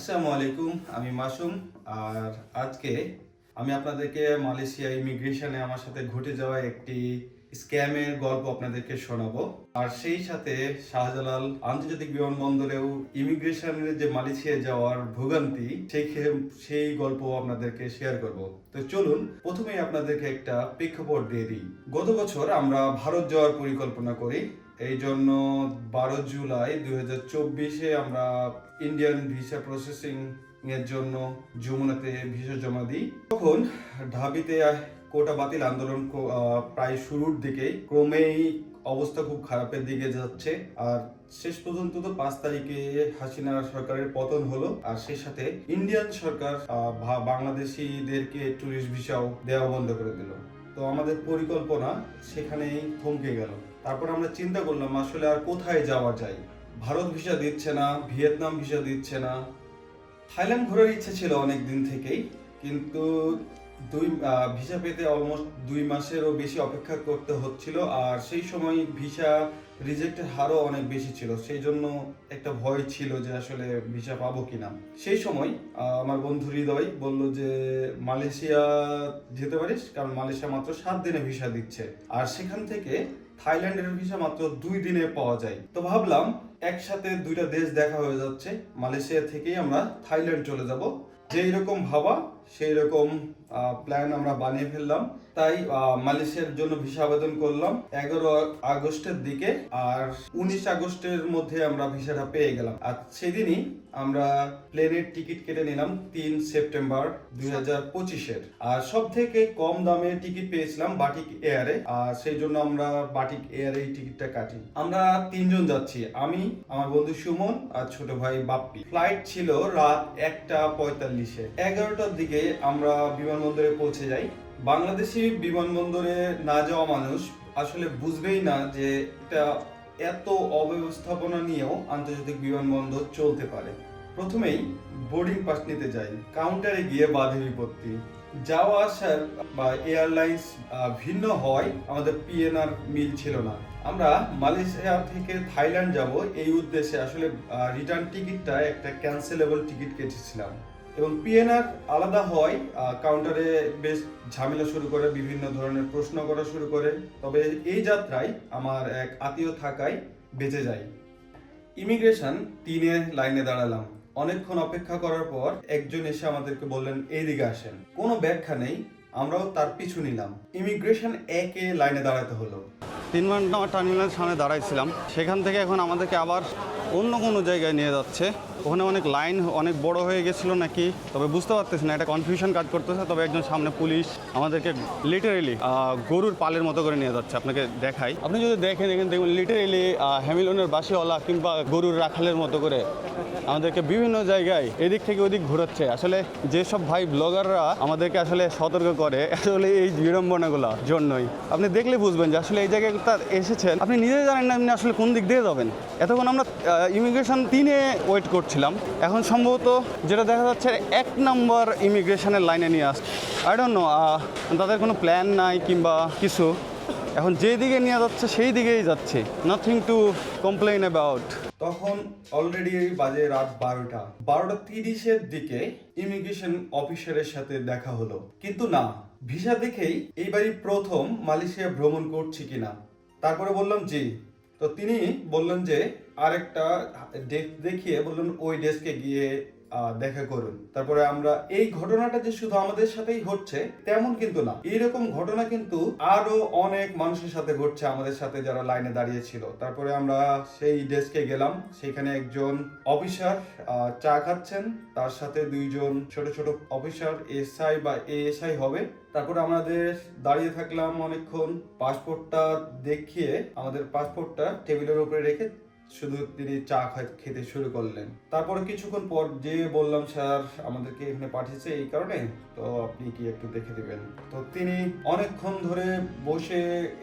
আসসালামু আলাইকুম আমি মাসুম। আর আজকে আমি আপনাদেরকে মালয়েশিয়া ইমিগ্রেশনে আমার সাথে ঘটে যাওয়া একটি স্ক্যামের গল্প আপনাদেরকে শোনাবো। আর সেই সাথে শাহজালাল আন্তর্জাতিক বিমানবন্দরেও ইমিগ্রেশনের যে মালয়েশিয়া যাওয়ার ভোগান্তি, সেই সেই গল্প আপনাদেরকে শেয়ার করব। তো চলুন, প্রথমেই আপনাদেরকে একটা প্রেক্ষাপট দিয়ে দিই। গত বছর আমরা ভারত যাওয়ার পরিকল্পনা করি। এই জন্য বারো জুলাই দুই হাজার চব্বিশে আমরা ইন্ডিয়ান ভিসা প্রসেসিং এর জন্য যমুনাতে ভিসা জমা দিই। তখন ঢাবিতে কোটা বাতিল আন্দোলন প্রায় শুরুর দিকে ক্রমেই অবস্থা খুব খারাপের দিকে যাচ্ছে। আর শেষ পর্যন্ত তো পাঁচ তারিখে হাসিনা সরকারের পতন হলো। আর সেই সাথে ইন্ডিয়ান সরকার বাংলাদেশিদেরকে ট্যুরিস্ট ভিসাও দেওয়া বন্ধ করে দিল। তো আমাদের পরিকল্পনা সেখানেই থমকে গেল। তারপর আমরা চিন্তা করলাম, আসলে আর কোথায় যাওয়া যায়? ভারত ভিসা দিচ্ছে না, ভিয়েতনাম ভিসা দিচ্ছে না। থাইল্যান্ড ঘোরার ইচ্ছে ছিল অনেক দিন থেকেই, কিন্তু দুই ভিসা পেতে অলমোস্ট দুই মাসেরও বেশি অপেক্ষা করতে হচ্ছিল, আর সেই সময় ভিসা রিজেক্টের হারও অনেক বেশি ছিল। সেই জন্য একটা ভয় ছিল যে আসলে ভিসা পাবো কিনা। সেই সময় আমার বন্ধু হৃদয় বলল যে, মালয়েশিয়া যেতে পারিস? কারণ মালয়েশিয়া মাত্র সাত দিনে ভিসা দিচ্ছে। আর সেখান থেকে থাইল্যান্ডের ভিসা মাত্র দুই দিনে পাওয়া যায়। তো ভাবলাম একসাথে দুইটা দেশ দেখা হয়ে যাচ্ছে। মালয়েশিয়া থেকেই আমরা থাইল্যান্ড চলে যাব। যেই রকম ভাবা সেই রকম প্ল্যান আমরা বানিয়ে ফেললাম। তাই মালয়েশিয়ার জন্য ভিসা আবেদন করলাম। এগারো আগস্টের দিকে আর উনিশ আগস্টের মধ্যে আমরা ভিসাটা পেয়ে গেলাম। আর সেদিনই আমরা প্লেনের টিকিট কেটে নিলাম তিন সেপ্টেম্বর দুই পঁচিশের। আর সব থেকে কম দামে টিকিট পেয়েছিলাম বাটিক এয়ারে আর সেই জন্য আমরা বাটিক এয়ারে টিকিটটা কাটি। আমরা তিনজন যাচ্ছি। আমি, আমার বন্ধু সুমন আর ছোট ভাই বাপ্পি। ফ্লাইট ছিল রাত একটা পঁয়তাল্লিশে। এগারোটার দিকে আমরা বিমানবন্দরে পৌঁছে যাই। বাংলাদেশি বিমানবন্দরে না যাওয়া মানুষ আসলে বুঝবেই না যে এটা এত অব্যবস্থাপনা নিয়েও আন্তর্জাতিক বিমানবন্দর চলতে পারে। প্রথমেই বোর্ডিং পাস নিতে যাই কাউন্টারে গিয়ে বাধে বিপত্তি। যাওয়া আসার বা এয়ারলাইন্স ভিন্ন হয়, আমাদের পিএনআর মিল ছিল না। আমরা মালয়েশিয়া থেকে থাইল্যান্ড যাব, এই উদ্দেশ্যে আসলে রিটার্ন টিকিটটা একটা ক্যান্সেলেবল টিকিট কেটেছিলাম। এবং পিএনআর আলাদা হয় কাউন্টারে বেশ ঝামেলা শুরু করে, বিভিন্ন ধরনের প্রশ্ন করা শুরু করে। তবে এই যাত্রায় আমার এক আত্মীয় থাকায় বেঁচে যায় ইমিগ্রেশন তিনে লাইনে দাঁড়ালাম। অনেকক্ষণ অপেক্ষা করার পর একজন এসে আমাদেরকে বললেন, এইদিকে আসেন। কোনো ব্যাখ্যা নেই, আমরাও তার পিছু নিলাম। ইমিগ্রেশন একে লাইনে দাঁড়াতে হলো। তিন ঘণ্টা টার্মিনালের সামনে দাঁড়াইছিলাম। সেখান থেকে এখন আমাদেরকে আবার অন্য কোনো জায়গায় নিয়ে যাচ্ছে। ওখানে অনেক লাইন অনেক বড় হয়ে গেছিল নাকি? তবে বুঝতে পারতেছি না একটা কনফিউশন কাজ করতেছে। তবে একজন সামনে পুলিশ আমাদেরকে লিটারেলি গরুর পালের মতো করে নিয়ে যাচ্ছে আপনাকে দেখাই। আপনি যদি দেখেন এখানে দেখুন লিটারেলি হ্যামিলনের বাসিওয়ালা কিংবা গরুর রাখালের মতো করে আমাদেরকে বিভিন্ন জায়গায় এদিক থেকে ওদিক ঘোরাচ্ছে। আসলে যেসব ভাই ব্লগাররা আমাদেরকে আসলে সতর্ক করে, আসলে এই বিড়ম্বনাগুলো জন্যই। আপনি দেখলে বুঝবেন যে আসলে এই জায়গায় তার এসেছেন। আপনি নিজে জানেন না আপনি আসলে কোন দিক দিয়ে যাবেন। এতক্ষণ আমরা ইমিগ্রেশন তিনে ওয়েট করছিলাম। এখন সম্ভবত যেটা দেখা যাচ্ছে এক নম্বর ইমিগ্রেশনের লাইনে নিয়ে আসছে। আই ডোন্ট নো তাদের কোনো প্ল্যান নাই কিংবা কিছু। এখন যেই দিকে নিয়ে যাচ্ছে সেই দিকেই যাচ্ছে। নাথিং টু কমপ্লেইন অ্যাবাউট তখন অলরেডি বাজে রাত বারোটা। বারোটা তিরিশের দিকে ইমিগ্রেশন অফিসারের সাথে দেখা হলো। কিন্তু না, ভিসা দেখেই এইবারই প্রথম মালয়েশিয়া ভ্রমণ করছি কিনা। তারপরে বললাম, জি। তো তিনি বললেন যে আরেকটা ডেস্ক দেখিয়ে বললেন, ওই ডেস্কে গিয়ে দেখা করুন। তারপরে আমরা, এই ঘটনাটা যে শুধু আমাদের সাথেই ঘটছে, তেমন কিন্তু না। এইরকম ঘটনা কিন্তু আরও অনেক মানুষের সাথে ঘটছে আমাদের সাথে যারা লাইনে দাঁড়িয়ে ছিল। তারপরে আমরা সেই ডেস্কে গেলাম। সেখানে একজন অফিসার চা খাচ্ছেন। তার সাথে দুইজন ছোট ছোট অফিসার, এসআই বা এএসআই হবে। তারপরে আমাদের দাঁড়িয়ে থাকলাম অনেকক্ষণ। পাসপোর্টটা দেখিয়ে আমাদের পাসপোর্টটা টেবিলের উপরে রেখে শুধু তিনি চা খেতে শুরু করলেন। তারপরে কিছুক্ষণ পর যে বললাম, স্যার, আমাদেরকে এখানে পাঠিয়েছে এই কারণে, তো আপনি কি একটু দেখে দিবেন? তো তিনি অনেকক্ষণ ধরে বসে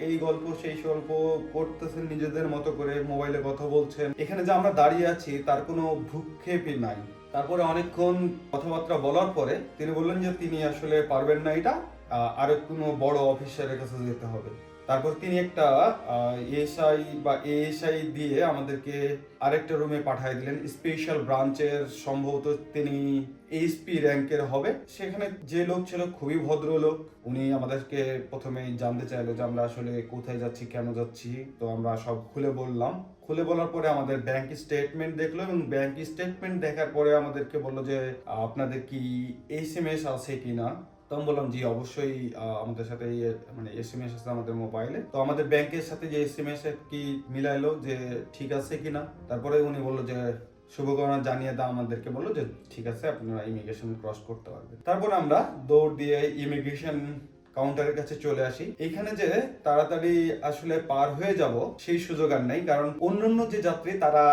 এই গল্প, সেই গল্প করতেছেন নিজেদের মতো করে, মোবাইলে কথা বলছেন। এখানে যে আমরা দাঁড়িয়ে আছি, তার কোনো ভূক্ষেপই নাই। তারপরে অনেকক্ষণ কথাবার্তা বলার পরে তিনি বললেন যে, তিনি আসলে পারবেন না এটা আরও কোনো বড় অফিসারের কাছে যেতে হবে। তারপর তিনি একটা এএসআই বা এএসআই দিয়ে আমাদেরকে আরেকটা রুমে পাঠিয়ে দিলেন। স্পেশাল ব্রাঞ্চের সম্ভবত তিনি এইচপি র্যাঙ্কের হবে। সেখানে যে লোক ছিল খুবই ভদ্র লোক উনি আমাদেরকে প্রথমে জানতে চাইলো যে আমরা আসলে কোথায় যাচ্ছি, কেন যাচ্ছি। তো আমরা সব খুলে বললাম। খুলে বলার পরে আমাদের ব্যাংক স্টেটমেন্ট দেখল এবং ব্যাংক স্টেটমেন্ট দেখার পরে আমাদেরকে বলল যে, আপনাদের কি এস এম এস আছে কিনা? তো আমি বললাম, জি, অবশ্যই আমাদের সাথে মানে এস এম এস আছে আমাদের মোবাইলে তো আমাদের ব্যাংকের সাথে যে এস এম এস কি মিলাইলো যে ঠিক আছে কিনা, তারপরে উনি বলল যে, শুভকামনা জানিয়ে দাও আমাদেরকে। বলল যে, ঠিক আছে, আপনারা ইমিগ্রেশন ক্রস করতে পারবেন। তারপর আমরা দৌড় দিয়ে ইমিগ্রেশন কাউন্টারের কাছে চলে আসি। এখানে যে তাড়াতাড়ি আসলে পার হয়ে যাব, সেই সুযোগ আর নেই। কারণ অন্যান্য যে যাত্রী, তারা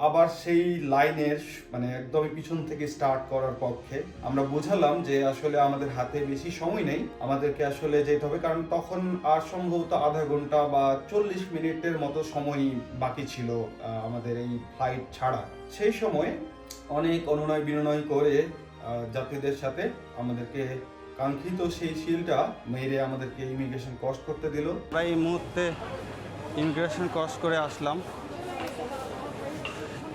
আবার সেই লাইনের মানে একদমই পিছন থেকে স্টার্ট করার পক্ষে আমরা বুঝালাম যে আসলে আমাদের হাতে বেশি সময় নেই, আমাদেরকে আসলে যেতে হবে, কারণ তখন আর সম্ভবত আধা ঘণ্টা বা চল্লিশ মিনিটের মতো সময় বাকি ছিল আমাদের এই ফ্লাইট ছাড়া। সেই সময় অনেক অনুনয় বিনয় করে যাত্রীদের সাথে আমাদেরকে কাঙ্ক্ষিত সেই শিলটা মেরে আমাদেরকে ইমিগ্রেশন ক্রস করতে দিল। আমরা এই মুহূর্তে ইমিগ্রেশন ক্রস করে আসলাম।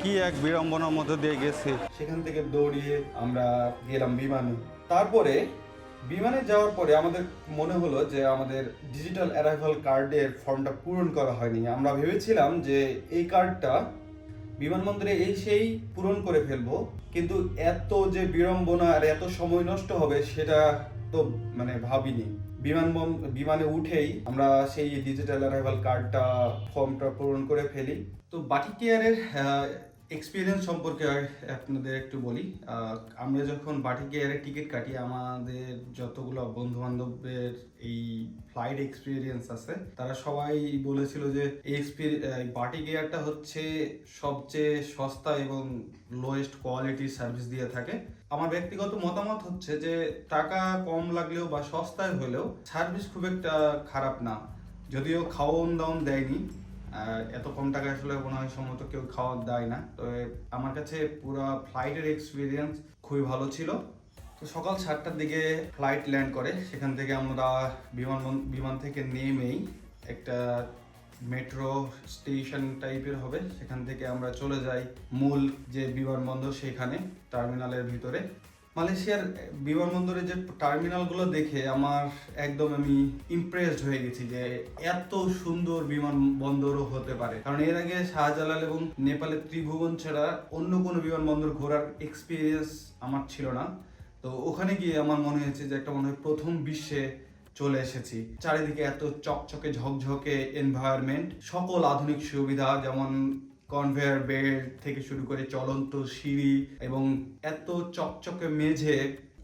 কি এক বিড়ম্বনার মধ্যে দিয়ে গেছি। সেখান থেকে দৌড়িয়ে আমরা গেলাম বিমানে। তারপরে বিমানে যাওয়ার পরে আমাদের মনে হলো যে আমাদের ডিজিটাল অ্যারাইভাল কার্ডের ফর্মটা পূরণ করা হয়নি। আমরা ভেবেছিলাম যে এই কার্ডটা বিমানবন্দরে এই সেই পূরণ করে ফেলব। কিন্তু এত যে বিড়ম্বনা আর এত সময় নষ্ট হবে সেটা তো মানে ভাবিনি। বিমানবন বিমানে উঠেই আমরা সেই ডিজিটাল অ্যারাইভাল কার্ডটা ফর্মটা পূরণ করে ফেলি। তো বাটি কেয়ারের এক্সপিরিয়েন্স সম্পর্কে আপনাদের একটু বলি। আমরা যখন বাটি কেয়ারের টিকিট কাটি, আমাদের যতগুলো বন্ধু বান্ধবের এই ফ্লাইট এক্সপিরিয়েন্স আছে, তারা সবাই বলেছিল যে বাটি কেয়ারটা হচ্ছে সবচেয়ে সস্তা এবং লোয়েস্ট কোয়ালিটির সার্ভিস দিয়ে থাকে। আমার ব্যক্তিগত মতামত হচ্ছে যে টাকা কম লাগলেও বা সস্তায় হলেও সার্ভিস খুব একটা খারাপ না। যদিও খাওয়ন দাওন দেয়নি আর এত কম টাকা আসলে মনে হয় সম্ভবত কেউ খাওয়া দেয় না। তো আমার কাছে পুরো ফ্লাইটের এক্সপিরিয়েন্স খুবই ভালো ছিল। তো সকাল সাতটার দিকে ফ্লাইট ল্যান্ড করে। সেখান থেকে আমরা বিমান বিমান থেকে নেমেই একটা মেট্রো স্টেশন টাইপের হবে। সেখান থেকে আমরা চলে যাই মূল যে বিমানবন্দর সেখানে টার্মিনালের ভিতরে। মালয়েশিয়ার বিমানবন্দরের যে টার্মিনালগুলো দেখে আমার একদম আমি ইমপ্রেসড হয়ে গেছি যে এত সুন্দর বিমানবন্দরও হতে পারে। কারণ এর আগে শাহজালাল এবং নেপালের ত্রিভুবন ছাড়া অন্য কোনো বিমানবন্দর ঘোরার এক্সপিরিয়েন্স আমার ছিল না। তো ওখানে গিয়ে আমার মনে হয়েছে যে একটা মনে হয় প্রথম বিশ্বে চলে এসেছি। চারিদিকে এত চকচকে ঝকঝকে এনভায়রনমেন্ট সকল আধুনিক সুবিধা যেমন কনভেয়ার বেল্ট থেকে শুরু করে চলন্ত সিঁড়ি এবং এত চকচকে মেঝে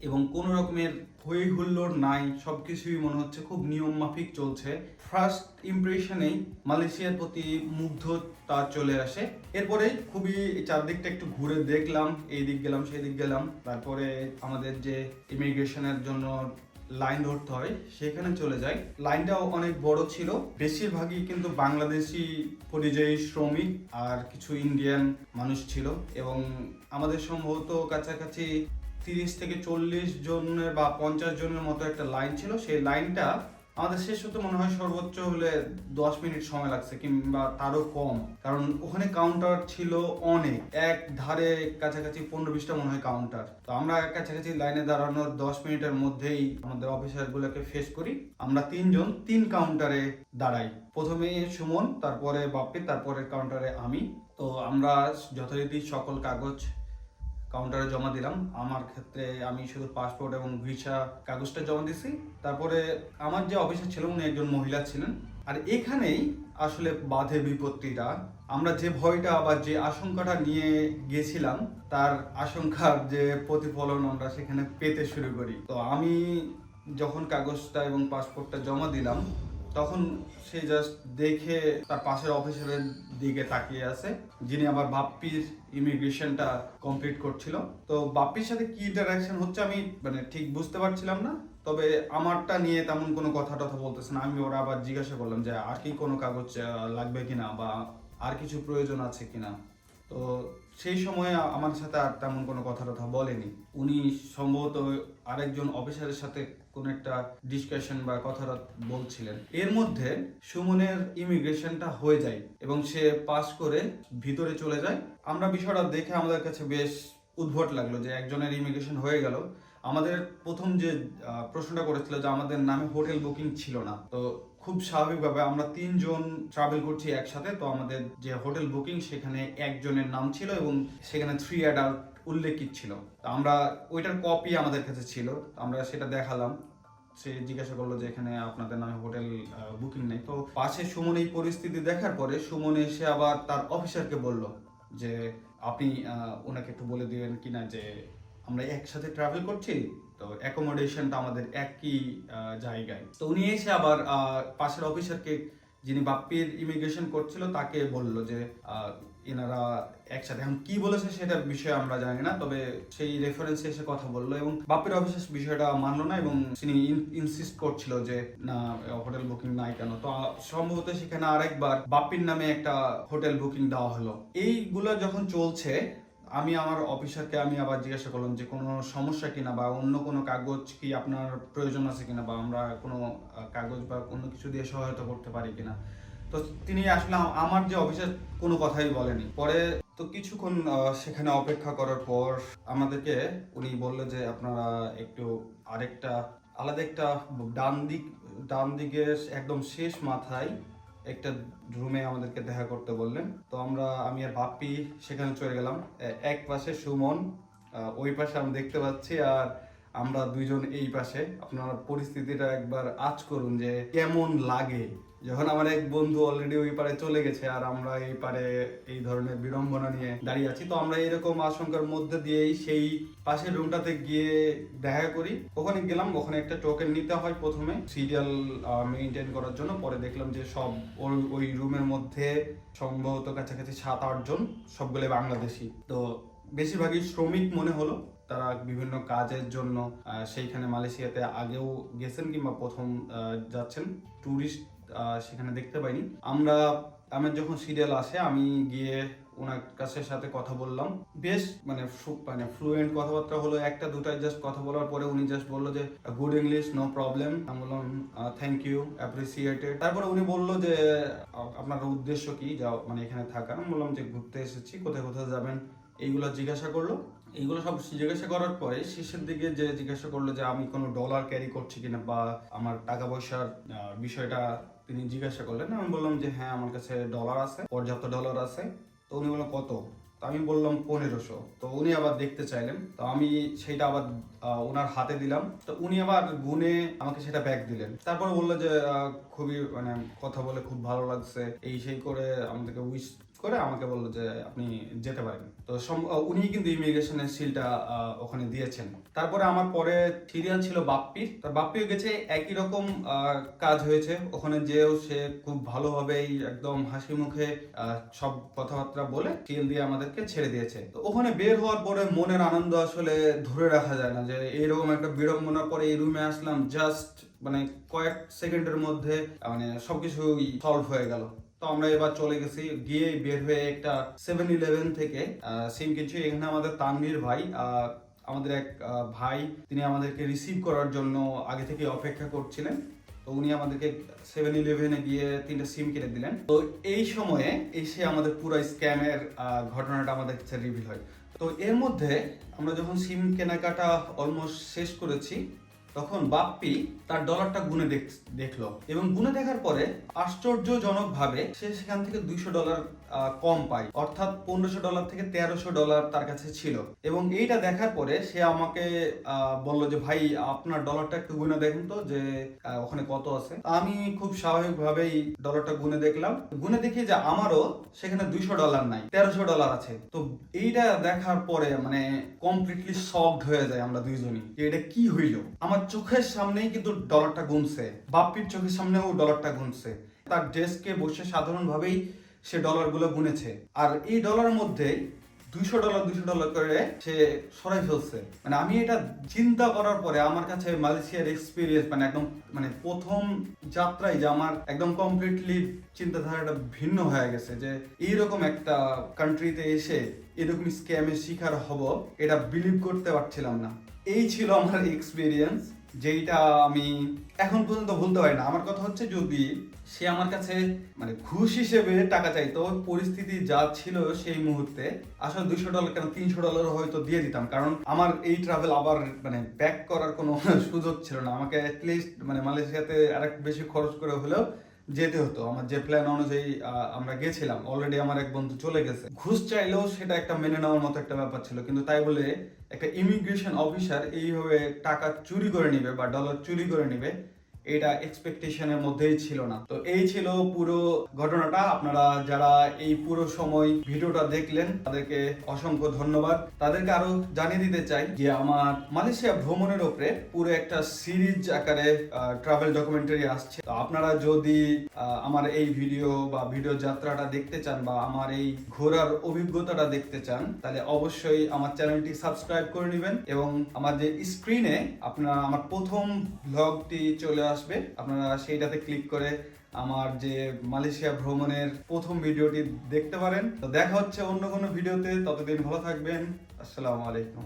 এবং কোনো রকমের হই হুল্লোড় নাই, সবকিছুই মনে হচ্ছে খুব নিয়ম মাফিক চলছে ফার্স্ট ইমপ্রেশনেই মালয়েশিয়ার প্রতি মুগ্ধতা চলে আসে। এরপরে খুবই চারদিকটা একটু ঘুরে দেখলাম, এই দিক গেলাম, সেই দিক গেলাম। তারপরে আমাদের যে ইমিগ্রেশনের জন্য লাইন ধরতে হয়, সেখানে চলে যায়। লাইনটাও অনেক বড় ছিল। বেশিরভাগই কিন্তু বাংলাদেশি পরিযায়ী শ্রমিক আর কিছু ইন্ডিয়ান মানুষ ছিল এবং আমাদের সম্ভবত কাছাকাছি তিরিশ থেকে চল্লিশ জনের বা পঞ্চাশ জনের মতো একটা লাইন ছিল। সেই লাইনটা আমাদের শেষ হতে মনে হয় সর্বোচ্চ হলে দশ মিনিট সময় লাগছে কিংবা তারও কম। কারণ ওখানে কাউন্টার ছিল অনেক। এক ধারে কাছাকাছি পনেরো বিশটা মনে হয় কাউন্টার তো আমরা কাছাকাছি লাইনে দাঁড়ানোর দশ মিনিটের মধ্যেই আমাদের অফিসার গুলোকে ফেস করি। আমরা তিনজন তিন কাউন্টারে দাঁড়াই। প্রথমে সুমন, তারপরে বাপ্পি তারপরে কাউন্টারে আমি। তো আমরা যথারীতি সকল কাগজ কাউন্টারে জমা দিলাম। আমার ক্ষেত্রে আমি শুধু পাসপোর্ট এবং ভিসা কাগজটা জমা দিছি। তারপরে আমার যে অফিসার ছিল উনি একজন মহিলা ছিলেন। আর এখানেই আসলে বাধে বিপত্তিটা। আমরা যে ভয়টা বা যে আশঙ্কাটা নিয়ে গেছিলাম, তার আশঙ্কার যে প্রতিফলন আমরা সেখানে পেতে শুরু করি। তো আমি যখন কাগজটা এবং পাসপোর্টটা জমা দিলাম তখন সে জাস্ট দেখে তার পাশের অফিসারের দিকে তাকিয়ে আছে, যিনি আমার বাপ্পির ইমিগ্রেশনটা কমপ্লিট করছিল। তো বাপ্পির সাথে কি ইন্টারাকশন হচ্ছে আমি মানে ঠিক বুঝতে পারছিলাম না, তবে আমারটা নিয়ে তেমন কোনো কথা টথা বলতেছে না। আমি ওরা আবার জিজ্ঞাসা করলাম যে, আর কি কোনো কাগজ লাগবে কিনা বা আর কিছু প্রয়োজন আছে কিনা? তো সেই সময়ে আমার সাথে আর তেমন কোনো কথা টথা বলেনি। উনি সম্ভবত আরেকজন অফিসারের সাথে কোনো একটা ডিসকাশন বা কথা বলছিলেন। এর মধ্যে সুমনের ইমিগ্রেশনটা হয়ে যায় এবং সে পাস করে ভিতরে চলে যায়। আমরা বিষয়টা দেখে আমাদের কাছে বেশ উদ্ভট লাগল যে একজনের ইমিগ্রেশন হয়ে গেল। আমাদের প্রথম যে প্রশ্নটা করেছিল যে আমাদের নামে হোটেল বুকিং ছিল না। তো খুব স্বাভাবিকভাবে আমরা তিনজন ট্রাভেল করছি একসাথে। তো আমাদের যে হোটেল বুকিং সেখানে একজনের নাম ছিল এবং সেখানে থ্রি অ্যাডাল্ট উল্লেখিত ছিল। তো আমরা ওইটার কপি আমাদের কাছে ছিল। আমরা সেটা দেখালাম। সে জিজ্ঞাসা করল যে এখানে আপনাদের নামে হোটেল বুকিং নেই। তো পাশে সুমন এই পরিস্থিতি দেখার পরে সুমন এসে আবার তার অফিসারকে বলল যে, আপনি ওনাকে একটু বলে দিবেন কিনা যে, আমরা একসাথে ট্রাভেল করছি, তো অ্যাকোমোডেশনটা আমাদের একই জায়গায়। তো উনি এসে আবার পাশের অফিসারকে যিনি বাপ্পির ইমিগ্রেশন করছিল, তাকে বলল যে এনারা একসাথে। এখন কি বলেছে সেটার বিষয়ে আমরা জানি না, তবে সেই রেফারেন্সে এসে কথা বলল এবং বাপ্পির অফিসার বিষয়টা মানলো না এবং তিনি ইনসিস্ট করছিল যে, না হোটেল বুকিং নাই কেন? তো সম্ভবত সেখানে আরেকবার বাপ্পির নামে একটা হোটেল বুকিং দেওয়া হলো। এইগুলো যখন চলছে আমি আমার অফিসারকে আমি আবার জিজ্ঞাসা করলাম যে কোনো সমস্যা কিনা বা অন্য কোনো কাগজ কি আপনার প্রয়োজন আছে কিনা বা আমরা কোনো কাগজ বা কোনো কিছু দিয়ে সহায়তা করতে পারি কিনা। তো তিনি আসলে আমার যে অফিসার কোনো কথাই বলেনি। পরে তো কিছুক্ষণ সেখানে অপেক্ষা করার পর আমাদেরকে উনি বলল যে আপনারা একটু আরেকটা, আলাদা একটা ডান দিক, ডান দিকের একদম শেষ মাথায় একটা রুমে আমাদেরকে দেখা করতে বললেন। তো আমরা, আমি আর বাপ্পি সেখানে চলে গেলাম। এক পাশে সুমন ওই পাশে আমি দেখতে পাচ্ছি আর আমরা দুইজন এই পাশে। আপনারা পরিস্থিতিটা একবার আজ করুন যে কেমন লাগে। যখন আমার এক বন্ধু অলরেডি ওই পারে চলে গেছে আর আমরা এই পারে এই ধরনের বিড়ম্বনা নিয়ে দাঁড়িয়ে আছি, তো আমরা এরকম আশঙ্কার মধ্যে দিয়েই সেই পাশের রুমটাতে গিয়ে দেখা করি। ওখানে গেলাম, ওখানে একটা টোকেন নিতে হয় প্রথমে। সিরিয়াল মেনটেন করার জন্য। পরে দেখলাম যে সব ওই ওই রুমের মধ্যে সম্ভবত কাছাকাছি সাত আট জন সবগুলো বাংলাদেশি। তো বেশিরভাগই শ্রমিক মনে হলো। তারা বিভিন্ন কাজের জন্য সেইখানে মালয়েশিয়াতে আগেও গেছেন কিংবা প্রথম যাচ্ছেন। ট্যুরিস্ট সেখানে দেখতে পাইনি। আমরা, আমার যখন সিরিয়াল আসে, আমি গিয়ে ওনার কাছে সাথে কথা বললাম। বেশ মানে মানে ফ্লুয়েন্ট কথাবার্তা হলো। একটা দুটা জাস্ট কথা বলার পরে উনি জাস্ট বলল যে গুড ইংলিশ নো প্রবলেম আমি বললাম থ্যাংক ইউ অ্যাপ্রিসিয়েটেড তারপরে উনি বলল যে আপনার উদ্দেশ্য কি? যা মানে এখানে থাকা। আমি বললাম যে, ঘুরতে এসেছি, কোথায় কোথায় যাবেন? এইগুলো জিজ্ঞাসা করল। এইগুলো সব জিজ্ঞাসা করার পরে শেষের দিকে যে জিজ্ঞাসা করল যে আমি কোনো ডলার ক্যারি করছি কিনা বা আমার টাকা পয়সার বিষয়টা তিনি জিজ্ঞাসা করলেন। আমি বললাম যে হ্যাঁ আমার কাছে ডলার আছে, পর্যাপ্ত ডলার আছে। তো উনি বললেন, কত? তো আমি বললাম, পনেরোশো। তো উনি আবার দেখতে চাইলেন। তো আমি সেটা আবার ওনার হাতে দিলাম। তো উনি আবার গুনে আমাকে সেটা ব্যাগ দিলেন। তারপর বলল যে খুবই মানে কথা বলে খুব ভালো লাগছে। এই সেই করে আমাদেরকে উইশ করে আমাকে বলল যে আপনি যেতে পারেন। তো উনি কিন্তু ইমিগ্রেশনের সিলটা ওখানে দিয়েছেন। তারপরে আমার পরে সিরিয়াল ছিল বাপ্পির। তার বাপ্পিও গেছে, একই রকম কাজ হয়েছে। ওখানে যেও সে খুব ভালোভাবেই একদম হাসি মুখে সব কথাবার্তা বলে সিএল দিয়ে আমাদেরকে ছেড়ে দিয়েছে। তো ওখানে বের হওয়ার পরে মনের আনন্দ আসলে ধরে রাখা যায় না যে এইরকম একটা বিড়ম্বনার পরে এই রুমে আসলাম জাস্ট মানে কয়েক সেকেন্ডের মধ্যে মানে সবকিছু সলভ হয়ে গেল। তো আমরা এবার চলে গেছি, গিয়ে বের হয়ে একটা সেভেন ইলেভেন থেকে। সিম কিছু এখানে আমাদের তানভীর ভাই আমাদের এক ভাই, তিনি আমাদেরকে রিসিভ করার জন্য আগে থেকে অপেক্ষা করছিলেন। তো উনি আমাদেরকে সেভেন ইলেভেনে গিয়ে তিনটা সিম কিনে দিলেন। তো এই সময়ে এসে আমাদের পুরো স্ক্যামের ঘটনাটা আমাদের কাছে রিভিল হয়। তো এর মধ্যে আমরা যখন সিম কেনাকাটা অলমোস্ট শেষ করেছি তখন বাপ্পি তার ডলারটা গুনে দেখ- দেখল এবং গুনে দেখার পরে আশ্চর্যজনকভাবে সে সেখান থেকে দুইশো ডলার কম পায় অর্থাৎ পনেরোশো ডলার থেকে তেরোশো ডলার তার কাছে ছিল। এবং এইটা দেখার পরে সে আমাকে বলল যে, ভাই, আপনার ডলারটা একটু গুনে দেখেন তো যে ওখানে কত আছে। আমি খুব স্বাভাবিকভাবেই ডলারটা গুনে দেখলাম। গুনে দেখি যে, আমারও সেখানে দুইশো ডলার নাই, তেরোশো ডলার আছে। তো এইটা দেখার পরে মানে কমপ্লিটলি শকড হয়ে যায় আমরা দুইজনই এটা কি হইল? আমার চোখের সামনেই কিন্তু ডলারটা গুনছে। বাপ্পির চোখের সামনেও ডলারটা গুনছে। তার ডেস্কে বসে সাধারণভাবেই সে ডলারগুলো গুনেছে। আর এই ডলার মধ্যে দুইশো ডলার দুইশো ডলার করে সে সরাই ফেলছে। মানে আমি এটা চিন্তা করার পরে আমার কাছে মালয়েশিয়ার এক্সপিরিয়েন্স মানে একদম মানে প্রথম যাত্রায় যে আমার একদম কমপ্লিটলি চিন্তাধারাটা ভিন্ন হয়ে গেছে যে এইরকম একটা কান্ট্রিতে এসে এরকম স্ক্যামের শিকার হব, এটা বিলিভ করতে পারছিলাম না। এই ছিল আমার এক্সপিরিয়েন্স যেইটা আমি এখন পর্যন্ত ভুলতে পারি না। আমার কথা হচ্ছে যদি সে আমার কাছে মানে ঘুষ হিসেবে টাকা চাইতো, পরিস্থিতি যা ছিল সেই মুহূর্তে। আসলে দুইশো ডলার কেন তিনশো ডলার হয়তো দিয়ে দিতাম, কারণ আমার এই ট্রাভেল আবার মানে ব্যাক করার কোনো সুযোগ ছিল না। আমাকে অ্যাটলিস্ট মানে মালয়েশিয়াতে আরেক বেশি খরচ করে হলেও যেতে হতো। আমার যে প্ল্যান অনুযায়ী আমরা গেছিলাম অলরেডি আমার এক বন্ধু চলে গেছে। ঘুষ চাইলেও সেটা একটা মেনে নেওয়ার মতো একটা ব্যাপার ছিল, কিন্তু তাই বলে একটা ইমিগ্রেশন অফিসার এইভাবে টাকা চুরি করে নিবে বা ডলার চুরি করে নিবে এটা এক্সপেকটেশনের মধ্যেই ছিল না। তো এই ছিল পুরো ঘটনাটা। আপনারা যারা এই পুরো সময় ভিডিওটা দেখলেন, তাদেরকে অসংখ্য ধন্যবাদ। তাদেরকে আরও জানিয়ে দিতে চাই যে আমার মালয়েশিয়া ভ্রমণের উপরে পুরো একটা সিরিজ আকারে ট্রাভেল ডকুমেন্টারি আসছে। তো আপনারা যদি আমার এই ভিডিও বা ভিডিও যাত্রাটা দেখতে চান বা আমার এই ঘোরার অভিজ্ঞতাটা দেখতে চান, তাহলে অবশ্যই আমার চ্যানেলটি সাবস্ক্রাইব করে নেবেন এবং আমার যে স্ক্রিনে আপনারা আমার প্রথম ব্লগটি চলে আসবে। আপনারা সেইটাতে ক্লিক করে আমার যে মালয়েশিয়া ভ্রমণের প্রথম ভিডিওটি দেখতে পারেন। তো দেখা হচ্ছে অন্য কোনো ভিডিওতে। ততদিন ভালো থাকবেন। আসসালামু আলাইকুম।